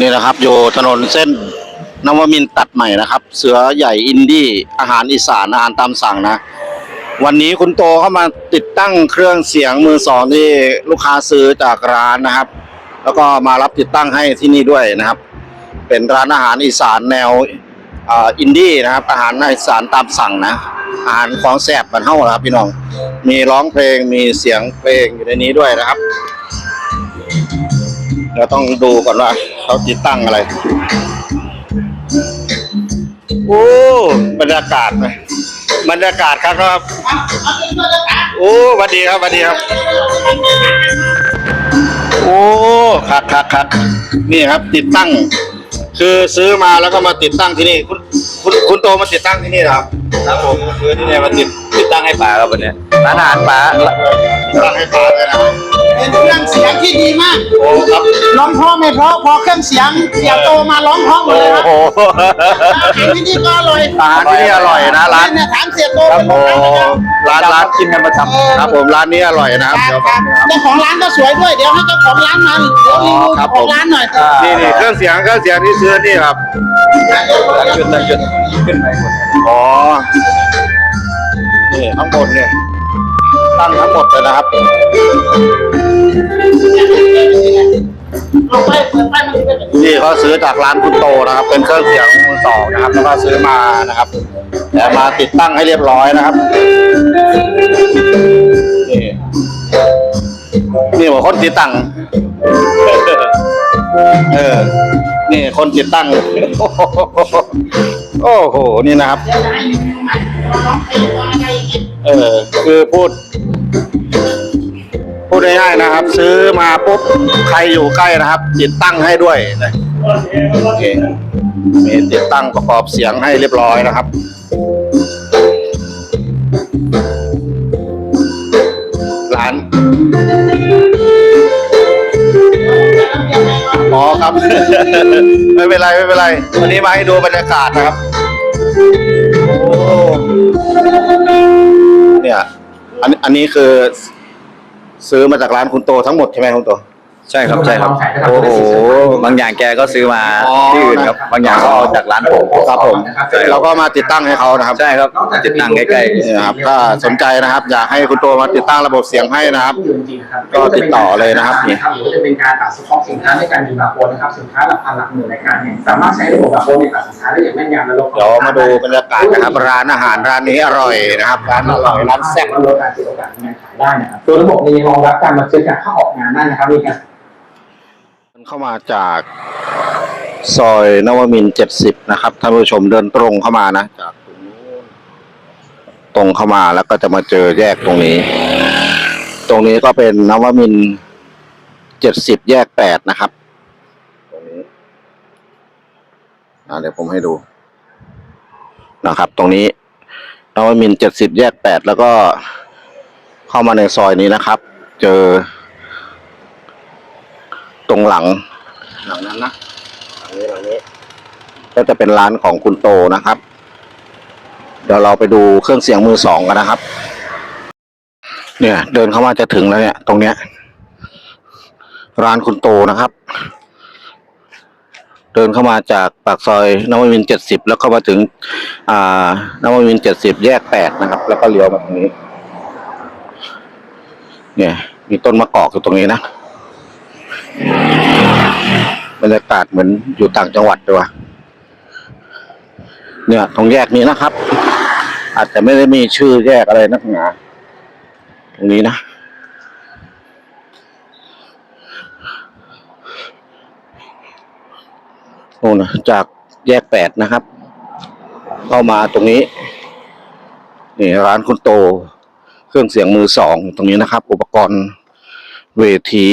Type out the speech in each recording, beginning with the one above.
นี่นะครับ อยู่ถนนเส้นนวมินตัดใหม่นะครับ เสือใหญ่อินดี้อาหารอีสานอาหารตามสั่งนะ วันนี้คุณโตเข้ามาติดตั้งเครื่องเสียงมือสองที่ลูกค้าซื้อจากร้านนะครับ แล้วก็มารับติดตั้งให้ที่นี่ด้วยนะครับ เป็นร้านอาหารอีสานแนวอินดี้นะครับ อาหารอีสานตามสั่งนะ อาหารของแสบบันเท่านะครับพี่น้อง มีร้องเพลงมีเสียงเพลงอยู่ในนี้ด้วยนะครับ เราต้องดูก่อนว่าเขาติดตั้งอะไร โอ้บรรยากาศไหมบรรยากาศครับครับโอ้สวัสดีครับสวัสดีครับ โอ้คักคักคักนี่ครับ ติดตั้ง คือซื้อมาแล้วก็มาติดตั้งที่นี่คุณคุณคุณโตมาติดตั้งที่นี่เหรอครับครับผมคือที่นี่มาติดติดตั้งให้ป๋าครับวันนี้ ร้านอาหารป๋าติดตั้งให้ฟ้าเลยนะครับเป็นเครื่องเสียงที่ดีมาก โอ้ครับร้องเพราะไม่เพราะพอเครื่องเสียงเสียโตมาร้องเพราะหมดโอ้เลยครับโหอาหารที่นี่ก็อร่อยอาหารที่นี่อร่อยนะร้านเนี่ยถามเสียโตครับเป็นโอ้ของร้านนะครับร้านร้านกินกันประจำครับผมร้านนี้อร่อยนะครับครับเดี๋ยวครับเจ้าของร้านก็สวยด้วยเดี๋ยวให้เจ้าของร้านมาเดี๋ยวรีวิวครัเจ้าบผมของร้านหน่อยนี่นี่เครื่องเสียงเครื่องเสียงที่ซื้อนี่ครับตั้งจุดตั้งจุดขึ้นไปหมดอ๋อนี่ข้างบนเนี่ย ตั้งทั้งหมดเลยนะครับเนี่เขาซื้อจากร้านคุณโตนะครับ เป็นเครื่องเสียงมือสองนะครับ แล้วก็ซื้อมานะครับแต่มาติดตั้งให้เรียบร้อยนะครับนี่นี่ว่าคนติดตั้งเออ นี่คนติดตั้ง โอ้โห นี่นะครับ เอองอะไรอย่างเงี้ยเออคือพูด พูดง่ายๆนะครับ ซื้อมาปุ๊บใครอยู่ใกล้นะครับ ติดตั้งให้ด้วยนะโอเคมีติดตั้งประกอบเสียงให้เรียบร้อยนะครับร้านอ๋อครับ ไม่เป็นไรไม่เป็นไร วันนี้มาให้ดูบรรยากาศนะครับ โอ้ เนี่ย อันอันนี้คือซื้อมาจากร้านคุณโตทั้งหมดใช่ไหมคุณโต ใช่ครับใช่ครับโอ้โหบางอย่างแกก็ซื้อมาอ๋อที่อื่นครับบางอย่างก็เอาจากร้านผมครับผมใช่คเรารับก็มาติดตั้งให้เขานะครับใช่ครับติดตั้งใกล้นี่นะครับถ้าสนใจนะครับ อยากให้คุณโตมาติดตั้งระบบเสียงให้นะครับที่อยู่จริงๆนะครับก็ติดต่อเลยนะครับหรือว่าจะเป็นการตัดสต็อกสินค้าในการดูบาร์โค้ดนะครับสินค้าหลักพันหลักหมื่นรายการเนี่ยสามารถใช้ระบบบาร์โค้ดในตัดสินค้าได้อย่างแม่นยำและลดเดี๋ยวมาดูบรรยากาศนะครับร้านอาหารร้านนี้อร่อยนะครับร้านอร่อยร้านแซ่บลดการเสียโอกาสในการขายได้นะครับตัวระบบเนี่ยยังรองรับการบันทึกการเข้าออกงานได้นะครับมีการ เข้ามาจากซอยนวมินเจ็ดสิบนะครับท่านผู้ชมเดินตรงเข้ามานะจากตรงนู้นตรงเข้ามาแล้วก็จะมาเจอแยกตรงนี้ ตรงนี้ก็เป็นนวมินเจ็ดสิบแยกแปดนะครับตรงนี้เดี๋ยวผมให้ดูนะครับ ตรงนี้นวมินเจ็ดสิบแยกแปดแล้วก็เข้ามาในซอยนี้นะครับ เจอ ตรงหลัง หลังนั้นนะหลังนี้หลังนี้ ก็จะเป็นร้านของคุณโตนะครับ เดี๋ยวเราไปดูเครื่องเสียงมือสองกันนะครับ เนี่ย เดินเข้ามาจะถึงแล้วเนี่ย ตรงเนี้ย ร้านคุณโตนะครับ เดินเข้ามาจากปากซอยนวมินเจ็ดสิบแล้วก็มาถึง อ่านวมินเจ็ดสิบแยกแปดนะครับ แล้วก็เลี้ยวมาตรงนี้ เนี่ย มีต้นมะกอกอยู่ตรงนี้นะ บรรยากาศเหมือนอยู่ต่างจังหวัดด้วยวะเนี่ยตรงแยกนี้นะครับ อาจจะไม่ได้มีชื่อแยกอะไรนักหนาตรงนี้นะโน่นนะจากแยกแปดนะครับ เข้ามาตรงนี้ นี่ร้านคุณโต เครื่องเสียงมือสองตรงนี้นะครับ อุปกรณ์เวที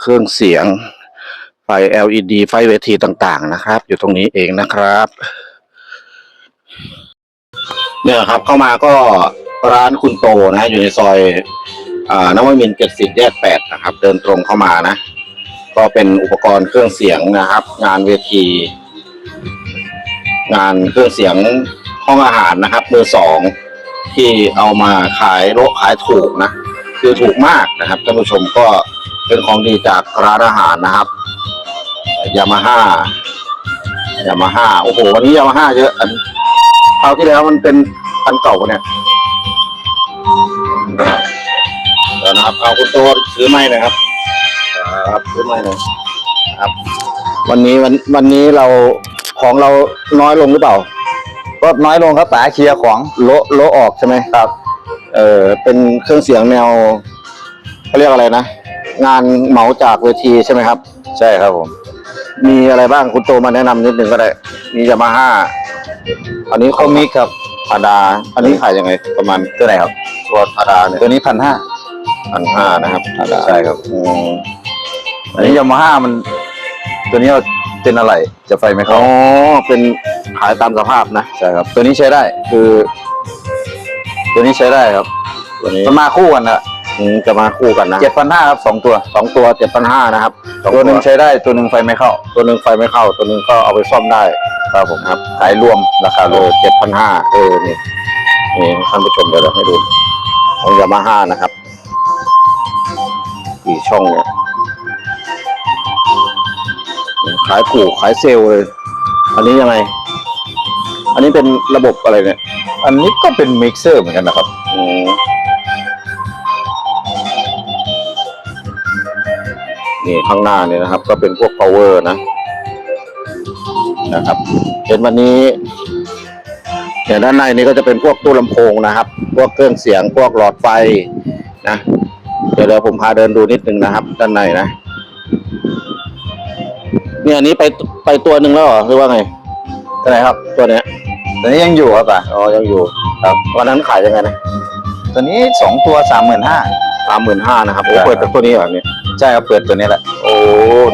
เครื่องเสียง ไฟ LED ไฟเวทีต่างๆนะครับ อยู่ตรงนี้เองนะครับ เนี่ยครับเข้ามาก็ร้านคุณโตนะ อยู่ในซอยอ่านวมินทร์เจ็ดสิบแยกแปดนะครับ เดินตรงเข้ามานะ ก็เป็นอุปกรณ์เครื่องเสียงนะครับ งานเวที งานเครื่องเสียงห้องอาหารนะครับมือสองที่เอามาขายโลขายถูกนะ คือถูกมากนะครับท่านผู้ชมก็ เป็นของดีจากร้านอาหารนะครับยามาฮ่ายามาฮ่าโอ้โหวันนี้ยามาฮ่าเยอะอันคราวที่แล้วมันเป็นอันเก่าปะเนี่ยนะครับเดี๋ยวนะครับเอาคุณโตซื้อไม้หนะครับ ครับซื้อไม้หน่อยครับ วันนี้วันวันนี้เราของเราน้อยลงหรือเปล่าก็น้อยลงครับป๋าเคลียร์ของโละโละออกใช่ไหมครับ เออเป็นเครื่องเสียงแนวเขาเรียกอะไรนะ งานเหมาจากเวทีใช่ไหมครับ ใช่ครับผม มีอะไรบ้างคุณโตมาแนะนำนิดนึงก็ได้ มียามาฮ่าอันนี้เขามิกครับพาดา อันนี้ขายยังไง ประมาณตัวไหนครับ ตัวพาดาเนี่ยตัวนี้พันห้าพันห้านะครับพาดาใช่ครับ อืมอันนี้ยามาฮ่ามัน ตัวนี้เป็นอะไรจะไฟไหมครัอ๋บอเป็นขายตามสภาพนะ ใช่ครับ ตัวนี้ใช้ได้ คือ ตัวนี้ใช้ได้ครับ ตัวนี้มันมาคู่กันนะ อืมจะมาคู่กันนะเจ็ดพันห้าครับสองตัวสองตัวเจ็ดพันห้านะครับสอตัวหนึ่งใช้ได้ตัวหนึ่งไฟไม่เข้า ตัวหนึ่งไฟไม่เข้า ตัวหนึ่งก็เอาไปซ่อมได้ครับผมครับขายรวมราคาเอรวอมเจ็ดพันห้าเออนี่นี่ท่านผู้ชมเดี๋ยวเราให้ดูของยามาฮ่านะครับกี่ช่องเนี่ยขายกู่ขายเซลล์เลยอันนี้ยังไง อันนี้เป็นระบบอะไรเนี่ย อันนี้ก็เป็นมิกเซอร์เหมือนกันนะครับ อืม นี่ข้างหน้าเนี่ยนะครับ ก็เป็นพวก power นะ นะครับ เห็นวันนี้เนี่ยด้านในนี้ก็จะเป็นพวกตู้ลำโพงนะครับ พวกเครื่องเสียงพวกหลอดไฟนะ เดี๋ยวเดี๋ยวผมพาเดินดูนิดนึงนะครับ ด้านในนะ เนี่ยอันนี้ไปไปตัวหนึ่งแล้วเหรอหรือว่าไงตัวไหนครับ ตัวเนี้ยตัวนี้ยังอยู่ครับป่ะอ๋อยังอยู่ ครับวันนั้นขายยังไงนะตัวนี้สองตัวสามหมื่นห้า สามหมื่นห้านะครับโอ้ใช่เปิดจากตัวนี้เหรอเนี่ยใช่ครับเปิดตัวนี้แหละ โอ้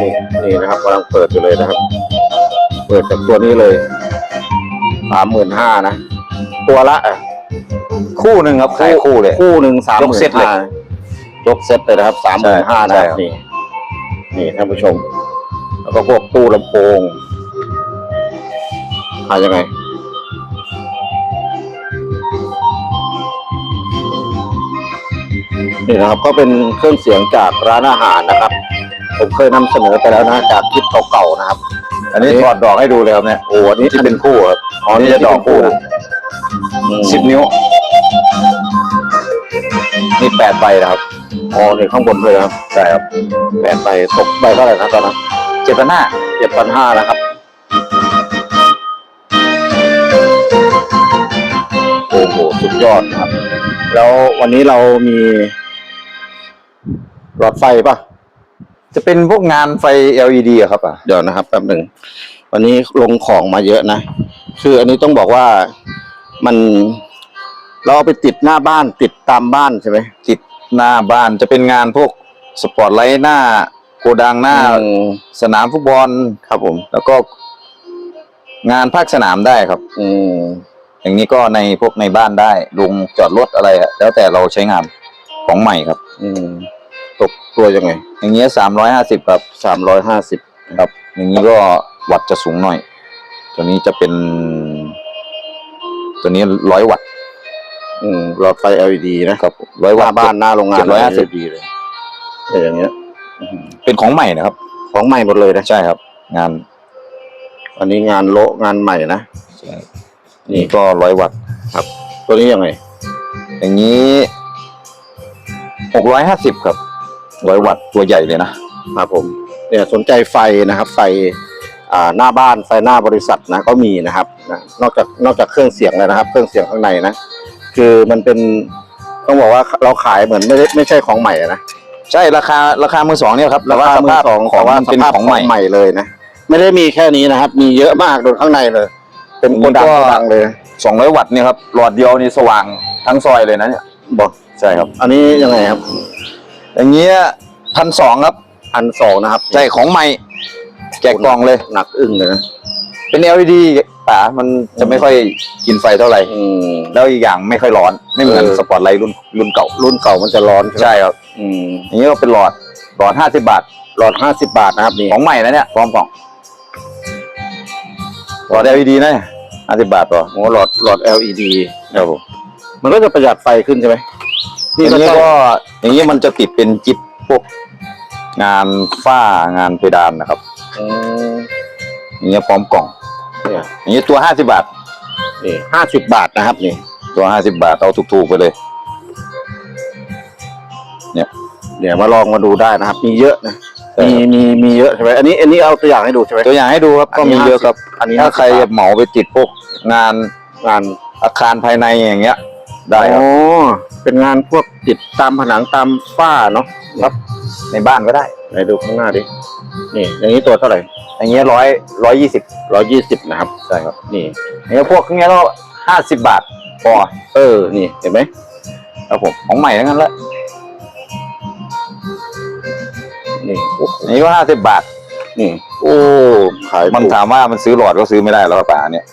นี่นี่นะครับกำลังเปิดอยู่เลยนะครับ เปิดจากตัวนี้เลยสามหมื่นห้านะ ตัวละอะคู่หนึ่งครับขายคู่เลย คู่หนึ่งสามยหกมื่นเซ็ตเลยห้ายกเซ็ตเลยนะครับสามหมื่นห้าใช่นะคครัรับบนี่นี่ท่านผู้ชม แล้วก็พวกตู้ลำโพงขายยังไง นี่นะครับก็เป็นเครื่องเสียงจากร้านอาหารนะครับ ผมเคยนำเสนอไปแล้วนะจากคลิปเก่าๆนะครับ อันนี้ถอดดอกให้ดูเลยครับเนี่ยโอ้อันนี้ที่เป็นคู่ครับอ๋อนี่จะดอกคู่นะอืมสิบนิ้วนี่แปดใบนะครับอ๋อนี่ข้างบนด้วยนะครับใช่ครับแปดใบตกใบเท่าไหร่นะตอนนั้นเจ็ดพันห้าเจ็ดพันห้านะครับโอ้โหสุดยอดนะครับ แล้ววันนี้เรามี หลอดไฟป่ะจะเป็นพวกงานไฟ LED อะครับอะ เดี๋ยวนะครับแป๊บหนึ่งวันนี้ลงของมาเยอะนะ คืออันนี้ต้องบอกว่ามันเราเอาไปติดหน้าบ้านติดตามบ้านใช่ไหมติดหน้าบ้านจะเป็นงานพวกสปอตไลท์หน้า โกดังหน้า อืมสนามฟุตบอล ครับผม แล้วก็งานภาคสนามได้ครับ อืมอย่างนี้ก็ในพวกในบ้านได้ลงจอดรถอะไรอะแล้วแต่เราใช้งานของใหม่ครับ อืม ตกตัวยังไง อย่างเงี้ยสามร้อยห้าสิบครับสามร้อยห้าสิบครับ อย่างนี้ก็วัตต์จะสูงหน่อย ตัวนี้จะเป็น ตัวนี้ร้อยวัตต์อืมหลอดไฟ LED นะครับร้อยหวัตน้าต์บ้านหน้าโรงงานเจ็ดร้อยห้าสิบ LED เลยแต่อย่างเงี้ยอืมเป็นของใหม่นะครับ ของใหม่หมดเลยนะใช่ครับ งานอันนี้งานโละงานใหม่นะนี่ก็ร้อยวัตต์ตัวนี้ยังไงอย่างนี้หกร้อยห้าสิบครับ ร้อยวัตต์ตัวใหญ่เลยนะครับผมเนี่ยสนใจไฟนะครับ ไฟอ่าหน้าบ้านไฟหน้าบริษัทนะก็มีนะครับนะนอกจากนอกจากเครื่องเสียงเลยนะครับ เครื่องเสียงข้างในนะคือมันเป็นต้องบอกว่าเราขายเหมือนไม่ได้ไม่ใช่ของใหม่อะนะใช่ราคาราคามือสองเนี่ยครับแต่ว่าสภาพของของแต่ว่ามันสเป็นภาพของใหม่ใหม่เลยนะไม่ได้มีแค่นี้นะครับ มีเยอะมากโดนข้างในเลย เป็นโกดังก็โกดังเลยสองร้อยวัตต์เนี่ยครับหลอดเดียวนี่สว่างทั้งซอยเลยนะเนี่ยบอกใช่ครับ อันนี้ยังไงครับ อย่างเงี้ยพันสองครับพันสองนะครับใช่ของใหม่แกะกล่องเลยหนักอึ้งเลยนะเป็น LED ป่ามันจะไม่ค่อยกินไฟเท่าไหร่อืมแล้วอีกอย่างไม่ค่อยร้อน ไม่เหมือนเออสปอตไลท์รุ่นรุ่นเก่า รุ่นเก่ามันจะร้อนใช่ไหมใช่ครับอืมอย่างนี้ก็เป็นหลอดหลอดห้าสิบาท หลอดห้าสิบบาทนะครับนี่ของใหม่นะเนี่ยพร้อมกล่องหลอด LED นะห้าสิบาทต่อโอ้หลอดหลอด LED ครับผมมันก็จะประหยัดไฟขึ้นใช่ไหม อย่างนี้ใช่ก็อย่างนี้มันจะติดเป็นจิ๊บพวกงานฝ้างานเพดานนะครับอืมอย่างเงี้ยพร้อมกล่อง เนี่ยอย่างเงี้ยตัวห้าสิบาท นี่ห้าสิบบาทนะครับนี่ตัวห้าสิบาทเอาถูกๆไปเลย เดี๋ยวมาลองมาดูได้นะครับ มีเยอะนะมีมีมีเยอะใช่ไหมอันนี้อันนี้เอาตัวอย่างให้ดูใช่ไหม ตัวอย่างให้ดูครับก็มีเยอะครับ อันนี้ถ้าใคร50 จะเหมาไปติดพวกงานงานอาคารภายในอย่างเงี้ย ได้ครับอ๋อเป็นงานพวกติดตามผนังตามฝ้าเนาะในบ้านก็ได้ ไหนดูข้างหน้าดินี่อย่างนี้ตัวเท่าไหร่อย่างเงี้ยร้อยร้อยยี่สิบร้อยยี่สิบนะครับ ใช่ครับนี่ อย่างเงี้ยพวกเงี้ยก็ห้าสิบบาทพอเออ นี่เห็นไหมครับผมของใหม่ทั้งนั้นแหละนี่โอ้โหอันนี้ก็ห้าสิบบาท นี่ โอ้ขายมันถูกถามว่ามันซื้อหลอดก็ซื้อไม่ได้แล้วครับป่าเนี่ย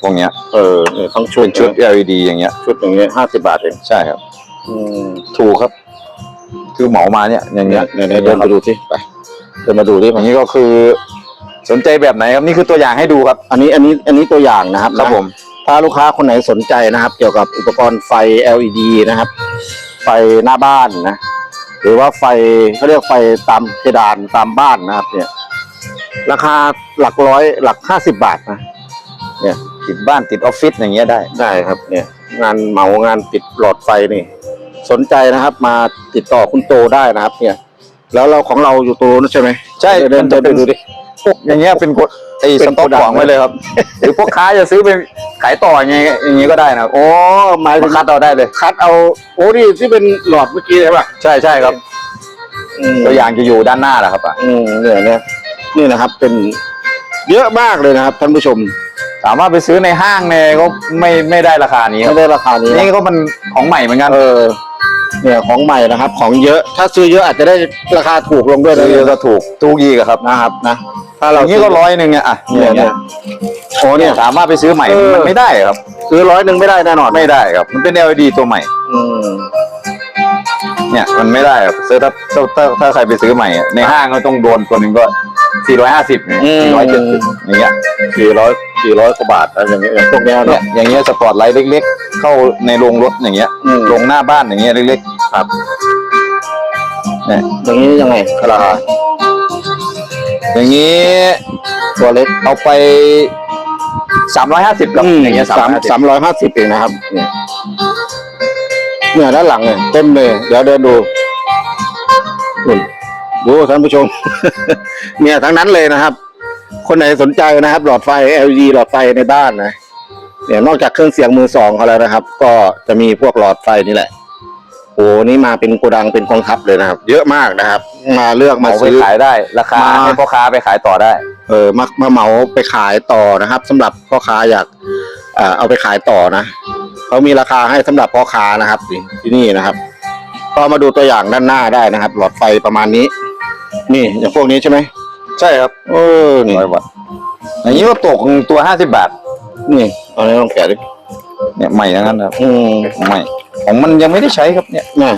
พวกเนี้ยเออนี่ทั้งชุดเป็นชุด LED อย่างเงี้ย ชุดอย่างเงี้ยห้าสิบบาทเองใช่ครับ อืมถูกครับ คือเหมามาเนี่ย อย่างเนี่เงี้ยยเนี่ยเนี่ยเดินมาดูสิไปเดินมาดูดิอย่างนี้ก็คือ สนใจแบบไหนครับนี่คือตัวอย่างให้ดูครับ อันนี้อันนี้อันนี้ตัวอย่างนะครับครับนะ ผม ถ้าลูกค้าคนไหนสนใจนะครับ เกี่ยวกับอุปกรณ์ไฟ LED นะครับ ไฟหน้าบ้านนะ หรือว่าไฟเขาเรียกไฟตามเพดานตามบ้านนะครับ เนี่ย ราคาหลักร้อยหลักห้าสิบบาทนะ ติดบ้านติดออฟฟิศอย่างเงี้ยได้ ได้ครับเนี่ย งานเหมางานติดหลอดไฟนี่ สนใจนะครับ มาติดต่อคุณโตได้นะครับ เนี่ย แล้วเราของเราอยู่ตัวนู้นใช่ไหมใช่เดินมันเดิจะนเป็ไปนดูดิพวกอย่างเงี้ยเป็นกดไอ้เป็สนต็อกโกดังของไว้เลยครับ หรือพวกค้าจะซื้อไปขายต่ออย่างเงี้ยอย่างเงี้ยก็ได้นะครับอ๋อหมายถึมางคัดเอาได้เลย คัดเอาโอ้นี่ที่เป็นหลอดเมื่อกี้ใช่ปะใช่ใช่ครับตัวอย่างจะอยู่ด้านหน้าแหละครับอะ อืมเนี่ยเนี่ยนี่นะครับเป็นเยอะมากเลยนะครับท่านผู้ชม สามารถไปซื้อในห้างเนี่ยก็ไม่ไม่ได้ราคานี้คไม่รับได้ราคานี้นะนี่ก็มันของใหม่เหมือนกันเออเนี่ยของใหม่นะครับ ของเยอะถ้าซื้อเยอะอาจจะได้ราคาถูกลงด้วยซื้นะอเยอะก็ถูกถูกอีกอะครับนะครับนะ ถ้าอเราย่างนี้ก็ร้อยหนึ่งเนี่ยอะเนี่อยย่างเนี่เงี้ยยโอ้เนี่ย สามารถไปซื้อใหม่เออ มันไม่ได้ครับ ซื้อร้อยหนึ่งไม่ได้แน่นอนไม่ได้ครับ มันเป็น LED ตัวใหม่ อืมเนี่ยมันไม่ได้ครับซื้อถ้าถ้าถ้าถ้าใครไปซื้อใหม่อะในห้างก็ต้องโดนตัวหนึ่งก็ 450เนี่ย470อย่างเงี้ย สี่ร้อยสี่ร้อยกว่าบาทอะไรอย่างเงี้ยอย่างพวกเนี้ยเนี่เนาะ ยอย่างเงี้ยสปอร์ตไลท์เล็ก ๆ เข้าในโรงรถอย่างเงี้ยอืม โรงหน้าบ้านอย่างเงี้ยเล็กครับๆเนี่ยอย่างนี้ยังไงราคาอย่างงี้ตัวเล็กเอาไปสามร้อยห้าสิบครับอย่างเงี้ยสาสามมสามร้อยห้าสิบเองนะครับเนี่ยเนี่ยด้านหลังเนี่ยเต็มเลย เดี๋ยวเดินดูนู่นดูท่านผู้ชม เนี่ยทั้งนั้นเลยนะครับ คนไหนสนใจนะครับ หลอดไฟ LED หลอดไฟในบ้านนะเนี่ยนอกจากเครื่องเสียงมือสองเขาแล้วนะครับ ก็จะมีพวกหลอดไฟนี่แหละโอ้นี่มาเป็นโกดังเป็นกองทัพเลยนะครับ เยอะมากนะครับ มาเลือกมาเอาไปซื้อ ขายได้ราคามา ให้พ่อค้าไปขายต่อได้เออมามาเหมาไปขายต่อนะครับสำหรับพ่อค้าอยากเอ่อเอาไปขายต่อนะเขามีราคาให้สำหรับพ่อค้านะครับที่ที่นี่นะครับ ก็มาดูตัวอย่างด้านหน้าได้นะครับ หลอดไฟประมาณนี้ นี่อย่างพวกนี้ใช่ไหม ใช่ครับเออนี่ร้อยวัตต์อย่างนี้ก็ตกตัวห้าสิบบาท นี่เอาเนี้ลองแกะดิเนี่ยใหม่ทั้งนั้นครับอืมใหม่ของมันยังไม่ได้ใช้ครับเนี่ยนี่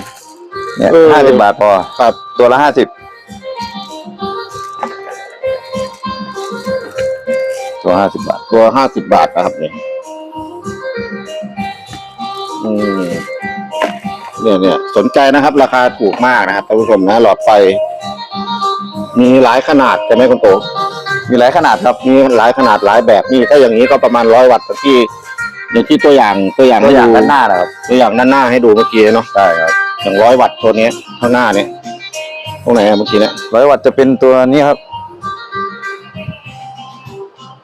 เนี่ยเออ ห้าสิบบาทพอครับตัวละห้าสิบตัวห้าสิบบาท ตัวห้าสิบบาทนะครับเนี่ยอืมเนี่ยเนี่ยสนใจนะครับ ราคาถูกมากนะครับท่านผู้ชมนะหลอดไฟ มีหลายขนาดใช่ไหมคุณโตมีหลายขนาดครับมีหลายขนาดหลายแบบนี่ถ้าอย่างนี้ก็ประมาณร้อยวัตต์ที่อย่างที่ตัวอย่างตัวอย่างตัวอย่างให้ด้านหน้านะครับตัวอย่างด้านหน้าให้ดูเมื่อกี้เนาะใช่ครับอย่างร้อยวัตต์ตัวเนี้ยข้างหน้าเนี่ยตรงไหนอะเมื่อกี้เนี่ยร้อยวัตต์จะเป็นตัวนี้ครับ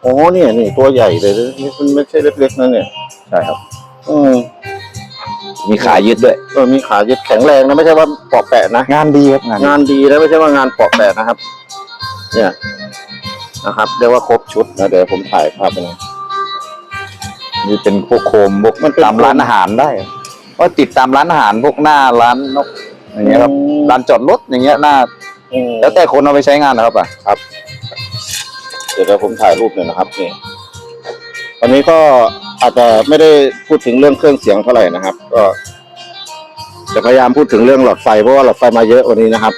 โอ้เนี่ยนี่ตัวใหญ่เลยนี่มันไม่ใช่เล็กๆนะเนี่ยใช่ครับ อืม มีขายึดด้วย เออมีขายึดแข็งแรงนะไม่ใช่ว่าปอกแปะนะ งานดีครับงานงานดีนะไม่ใช่ว่างานปอกแปะนะครับ เนี่ยนะครับเรียกว่าครบชุดนะเดี๋ยวผมถ่ายภาพไปนะนี่เป็นพวกโคมพวกมันเป็น ตามร้านอาหารได้ครับก็ติดตามร้านอาหารพวกหน้าร้านนกอย่างเงี้ยครับร้านจอดรถอย่างเงี้ยหน้าอืมแล้วแต่คนเอาไปใช้งานนะครับอะเดี๋ยวผมถ่ายรูปหน่อยนะครับนี่ตอนนี้ก็ อาจจะไม่ได้พูดถึงเรื่องเครื่องเสียงเท่าไหร่นะครับ ก็จะพยายามพูดถึงเรื่องหลอดไฟเพราะว่าหลอดไฟมาเยอะวันนี้นะครับ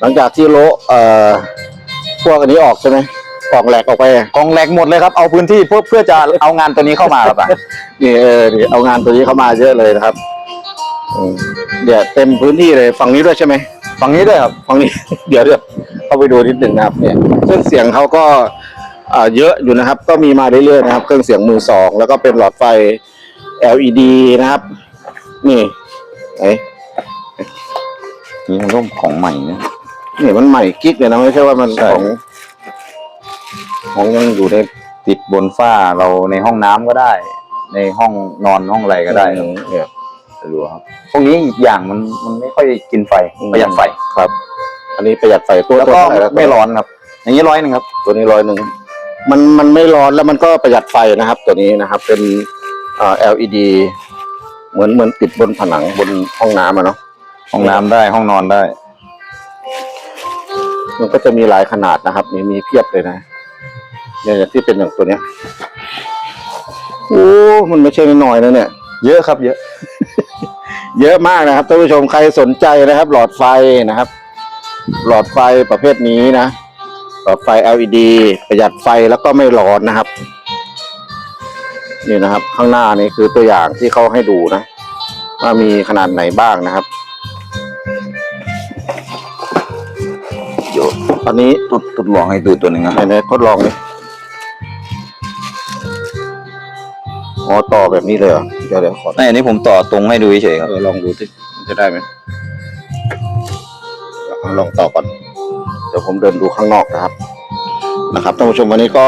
หลังจากที่โละเอ่อพวกอันนี้ออกใช่ไหมกล่องแหลกออกไปกองแหลกหมดเลยครับ เอาพื้นที่เพื่อเพื่อจะเอางานตัวนี้เข้ามาครับอะนี่เออนี่เอางานตัวนี้เข้ามาเยอะเลยนะครับอืมเดี๋ยวเต็มพื้นที่เลยฝั่งนี้ด้วยใช่ไหม ฝั่งนี้ด้วยครับฟังนี้ เดี๋ยวเดี๋ยวเข้าไปดูนิดหนึ่งนะครับเนี่ยเครื่องเสียงเขาก็อ่า เยอะอยู่นะครับ ก็มีมาเรื่อยๆนะครับ เครื่องเสียงมือสองแล้วก็เป็นหลอดไฟ LED นะครับ นี่ไหนนี่มันร่มของใหม่เนี่ยนี่มันใหม่กิ๊กเลยนะไม่ใช่ว่ามันใช่ของของยังอยู่ในติดบนฝ้าเราในห้องน้ำก็ได้ ในห้องนอนห้องอะไรก็ได้ครับเนี่ยดูครับพวกนี้อีกอย่างมันมันไม่ค่อยกินไฟประหยัดไฟครับ อันนี้ประหยัดไฟตัวแล้วตัวก็เท่าหร่นะไม่ร้อนครับ อย่างนี้ร้อยหนึ่งครับ ตัวนี้ร้อยหนึ่ง มันมันไม่ร้อนแล้วมันก็ประหยัดไฟนะครับ ตัวนี้นะครับ เป็นอ่า LED เหมือนเหมือนติดบนผนังบนห้องน้ำอะเนาะห้องน้ำได้ห้องนอนได้ มันก็จะมีหลายขนาดนะครับ มีมีเพียบเลยนะเนี่ยอย่างที่เป็นอย่างตัวเนี้ยโอ้มันไม่ใช่น้อยๆนะเนี่ย เยอะครับ เยอะ เยอะมากนะครับท่านผู้ชมใครสนใจนะครับ หลอดไฟนะครับ หลอดไฟประเภทนี้นะ หลอดไฟ LED ประหยัดไฟแล้วก็ไม่ร้อนนะครับ นี่นะครับ ข้างหน้านี่คือตัวอย่างที่เขาให้ดูนะ ว่ามีขนาดไหนบ้างนะครับเดี๋ยวตอนนี้ทดทดลองให้ดูตัวหนึ่งนะไหนๆทดลองเลยอ๋อต่อแบบนี้เลยเหรอเดี๋ยวเดี๋ยวขอไม่อันนี้ผมต่อตรงให้ดูเฉยๆครับเออลองดูสิมันจะได้ไหมเอาลองต่อก่อนเดี๋ยวผมเดินดูข้างนอกนะครับ นะครับท่านผู้ชมวันนี้ก็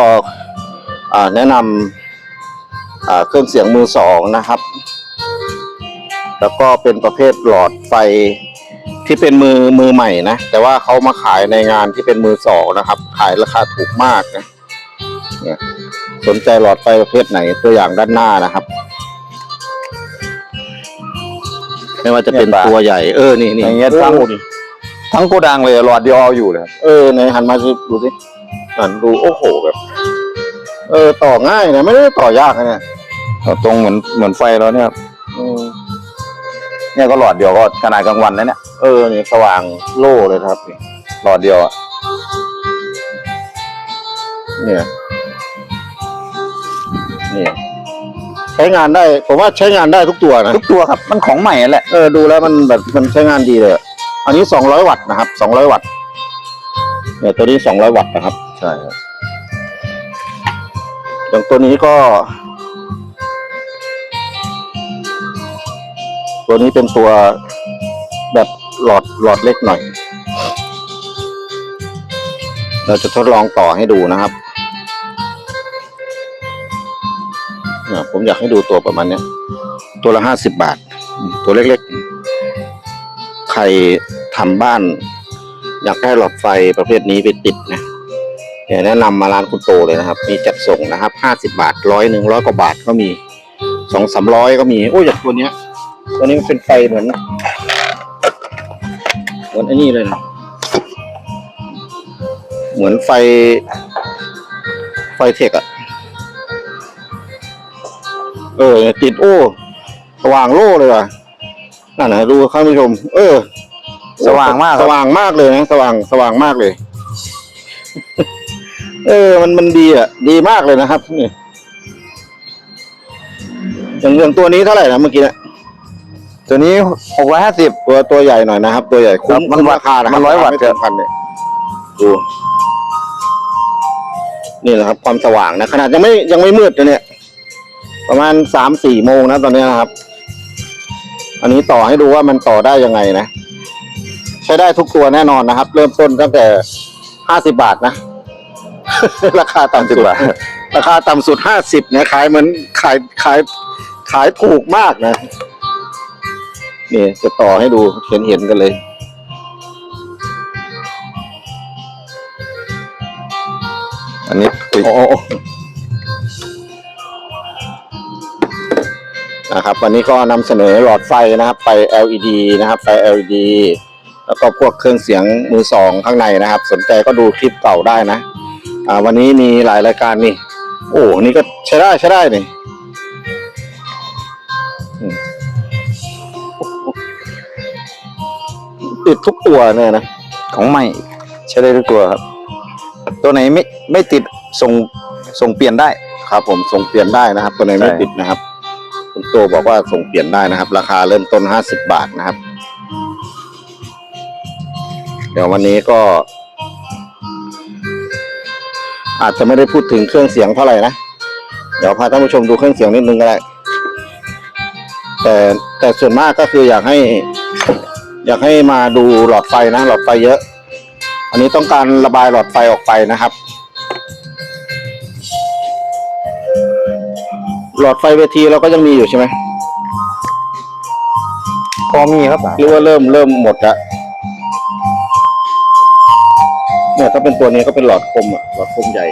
อ่าแนะนำอ่าเครื่องเสียงมือสองนะครับ แล้วก็เป็นประเภทหลอดไฟที่เป็นมือมือใหม่นะ แต่ว่าเขามาขายในงานที่เป็นมือสองนะครับ ขายราคาถูกมากนะเนี่ยสนใจหลอดไฟประเภทไหนตัวอย่างด้านหน้านะครับ ไม่ว่าจะเป็นเนี่ยปะตัวใหญ่ เออนี่นี่อย่างเงี้ยโอ้ตั้งนี่ ทั้งโกดังเลยหลอดเดียวเอาอยู่เลยครับเออในหันมาสิดูสิหันดูโอ้โหแบบเออต่อง่ายนะไม่ได้ต่อยากนะเนี่ยต่อตรงเหมือนเหมือนไฟเราเนี่ยครับอืมเนี่ยก็หลอดเดียวก็ขนาดกลางวันแล้วเนี่ยเออนี่สว่างโล่เลยนะครับนี่หลอดเดียวอะเนี่ยเนี่ยใช้งานได้ ผมว่าใช้งานได้ทุกตัวนะทุกตัวครับ มันของใหม่นั่นแหละเออดูแล้วมันแบบมันใช้งานดีเลย อะอันนี้สองร้อยวัตต์นะครับสองร้อยวัตต์เนี่ยตัวนี้สองร้อยวัตต์นะครับ ใช่ครับอย่างตัวนี้ก็ ตัวนี้เป็นตัวแบบหลอดหลอดเล็กหน่อย เราจะทดลองต่อให้ดูนะครับเนี่ยผมอยากให้ดูตัวประมาณเนี้ยตัวละห้าสิบบาทอืมตัวเล็กๆใคร ทำบ้าน อยากได้หลอดไฟประเภทนี้ไปติดนะเดี๋ยวแนะนำมาร้านคุณโตเลยนะครับ มีจัดส่งนะครับห้าสิบาทร้อยหนึ่งร้อยกว่าบาทก็มีสองสามร้อยก็มีโอ้ยอย่างตัวเนี้ย ตัวนี้มันเป็นไฟเหมือนเหมือนไอ้นี่เลยนะเหมือนไฟ ไฟเทคอะเออติดโอ้สว่างโล่เลยว่ะนั่นนะดูท่านผู้ชม เออ สว่างมากครับ สว่างมากเลยนะสว่างสว่างมากเลย เออ มันมันดีอะ ดีมากเลยนะครับนี่อย่างอย่างตัวนี้เท่าไหร่นะเมื่อกี้เนะตัวนี้หกร้อยห้าสิบตัวตัวใหญ่หน่อยนะครับ ตัวใหญ่คุ้มครับมันคุ้มราคานะครัมันร้อยวัตต์ไม่ถึงพันเลยดูนี่แหละครับ ความสว่างนะขนาดยังไม่ยังไม่มืดนะเนี่ย ประมาณสามสี่โมงนะตอนนี้นะครับ อันนี้ต่อให้ดูว่ามันต่อได้ยังไงนะ ใช้ได้ทุกตัวแน่นอนนะครับ เริ่มต้นตั้งแต่ห้าสิบาทนะ ราคาต่ำสุดบาท ราคาต่ำสุดห้าสิบเนี่ยขายเหมือนขายขายขายถูกมากนะนี่จะต่อให้ดูเห็นเห็นกันเลย อันนี้ติดโอ้โอ้นะครับ วันนี้ก็นำเสนอหลอดไฟนะครับไฟ LED นะครับไฟ LED แล้วก็พวกเครื่องเสียงมือสองข้างในนะครับ สนใจก็ดูคลิปเก่าได้นะ อ่า วันนี้มีหลายรายการนี่ โอ้นี่ก็ใช้ได้ใช้ได้นี่อืมติดทุกตัวเนี่ยนะ ของใหม่ใช้ได้ทุกตัวครับ ตัวไหนไม่ไม่ติดส่งส่งเปลี่ยนได้ครับ ผมส่งเปลี่ยนได้นะครับ ตัวไหนไม่ใช่ติดนะครับคุณโตบอกว่าส่งเปลี่ยนได้นะครับ ราคาเริ่มต้นห้าสิบบาทนะครับ เดี๋ยววันนี้ก็ อาจจะไม่ได้พูดถึงเครื่องเสียงเท่าไหร่นะ เดี๋ยวพาท่านผู้ชมดูเครื่องเสียงนิดนึงก็ได้ แต่แต่ส่วนมากก็คืออยากให้ อยากให้มาดูหลอดไฟนะ หลอดไฟเยอะ อันนี้ต้องการระบายหลอดไฟออกไปนะครับ หลอดไฟเวทีเราก็ยังมีอยู่ใช่ไหมพอมีครับหรือว่าเริ่มเริ่มหมดละ เนี่ยถ้าเป็นตัวนี้ก็เป็นหลอดคมอะหลอดคมใหญ่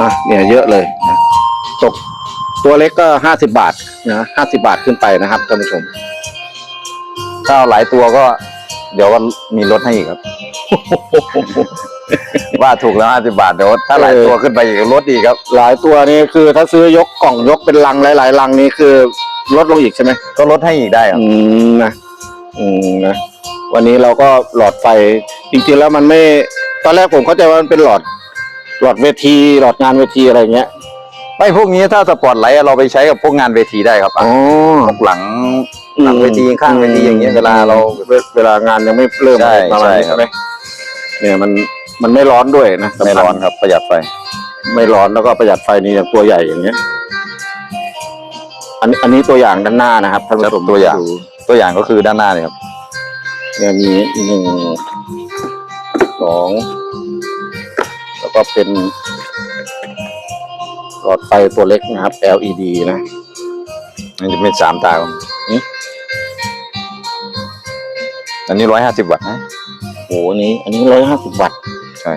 นะเนี่ยเยอะเลยนะตกตัวเล็กก็ห้าสิบาทนะห้าสิบาทขึ้นไปนะครับท่านผู้ชมถ้าเอาหลายตัวก็ เดี๋ยวก็มีลดให้อีกครับ ว่าถูกแล้วห้าสิบาทเดี๋ยวถ้าหลายตัวขึ้นไปอีกลดอีกครับ หลายตัวนี่คือ ถ้าซื้อยกกล่องยกเป็นลังหลายๆลังนี่คือลดลงอีกใช่ไหมก็ลดให้อีกได้ครับอืมนะอืมนะ วันนี้เราก็หลอดไฟจริงๆแล้วมันไม่ตอนแรกผมเข้าใจว่ามันเป็นหลอด หลอดเวทีหลอดงานเวทีอะไรเงี้ยไม่พวกนี้ถ้าสปอตไลท์เราไปใช้กับพวกงานเวทีได้ครับอ๋อพวกหลังหลังเวทีข้างเวทีอย่างเงี้ยเวลาเราเวเวลางานยังไม่เริ่มใช่ประมาณนี้ใช่ครับใช่ไหมเนี่ยมันมันไม่ร้อนด้วยนะไม่ร้อนครับประหยัดไฟ ไม่ร้อนแล้วก็ประหยัดไฟนี่อย่างตัวใหญ่อย่างเงี้ย อันนี้อันนี้ตัวอย่างด้านหน้านะครับท่านผู้ชมตัวอย่างดูตัวอย่างก็คือด้านหน้าเนี่ยครับ เนี่ยมีหนึ่งสองแล้วก็เป็นหลอดไฟตัวเล็กนะครับ LED นะมันจะเป็นสามตาครับอืมอันนี้ร้อยห้าสิบวัตต์นะโอ้โหอันนี้ อันนี้ร้อยห้าสิบวัตต์ใช่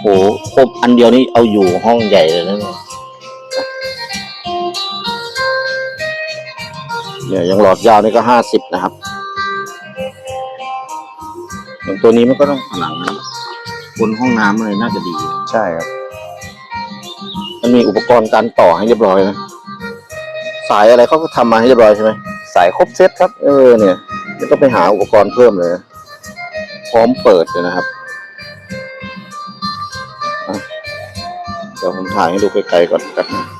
โอ้โหครบอันเดียวนี่เอาอยู่ห้องใหญ่เลยนะเนี่ย เนี่ยยังหลอดยาวนี่ก็ห้าสิบนะครับอย่างตัวนี้มันก็ต้องผนังนะบนห้องน้ำอะไรน่าจะดีใช่ครับ มันมีอุปกรณ์การต่อให้เรียบร้อยนะ สายอะไรเขาก็ทำมาให้เรียบร้อยใช่ไหม สายครบเซตครับ เออเนี่ยไม่ต้องไปหาอุปกรณ์เพิ่มเลยนะพร้อมเปิดเลยนะครับอะเดี๋ยวผมถ่ายให้ดูไกลๆก่อนครับอะ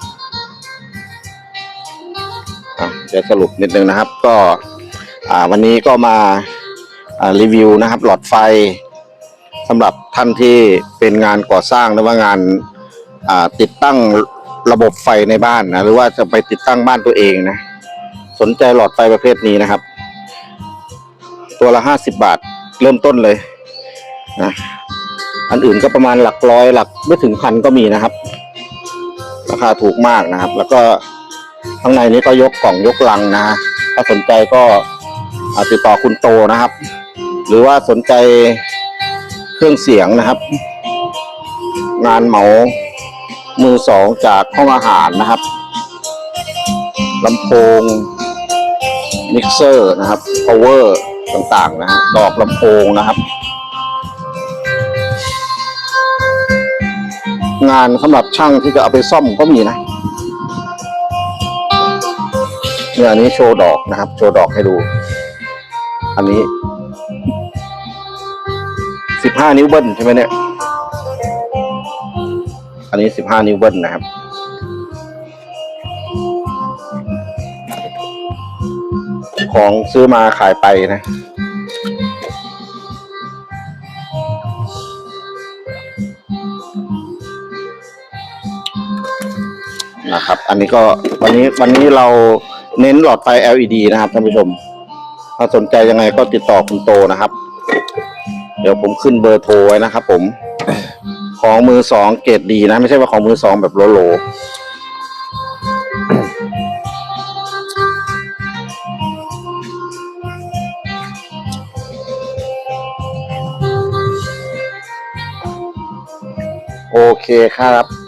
เดี๋ยวสรุปนิดนึงนะครับ ก็วันนี้ก็มารีวิวนะครับ หลอดไฟสำหรับท่านที่เป็นงานก่อสร้างหรือว่างานาติดตั้งระบบไฟในบ้านนะหรือว่าจะไปติดตั้งบ้านตัวเองนะ สนใจหลอดไฟประเภทนี้นะครับ ตัวละห้าสิบบาทเริ่มต้นเลยนะอันอื่นก็ประมาณหลักร้อยหลักไม่ถึงพันก็มีนะครับ ราคาถูกมากนะครับ แล้วก็ ข้างในนี้ก็ยกกล่องยกลังนะถ้าสนใจก็ติดต่อคุณโตนะครับ หรือว่าสนใจเครื่องเสียงนะครับ งานเหมามือสองจากห้องอาหารนะครับลำโพงมิกเซอร์นะครับ power ต่างๆนะฮะดอกลำโพงนะครับ งานสำหรับช่างที่จะเอาไปซ่อมก็มีนะ อันนี้โชว์ดอกนะครับ โชว์ดอกให้ดู อันนี้สิบห้านิ้วเบิ้ลใช่ไหมเนี่ย อันนี้สิบห้านิ้วเบิ้ลนะครับ ของซื้อมาขายไปนะนะครับ อันนี้ก็วันนี้วันนี้เรา เน้นหลอดไฟ LED นะครับท่านผู้ชม ถ้าสนใจยังไงก็ติดต่อคุณโตนะครับ เดี๋ยวผมขึ้นเบอร์โทรไว้นะครับผม ของมือสองเกรดดีนะ ไม่ใช่ว่าของมือสองแบบโลโลโอเคครับ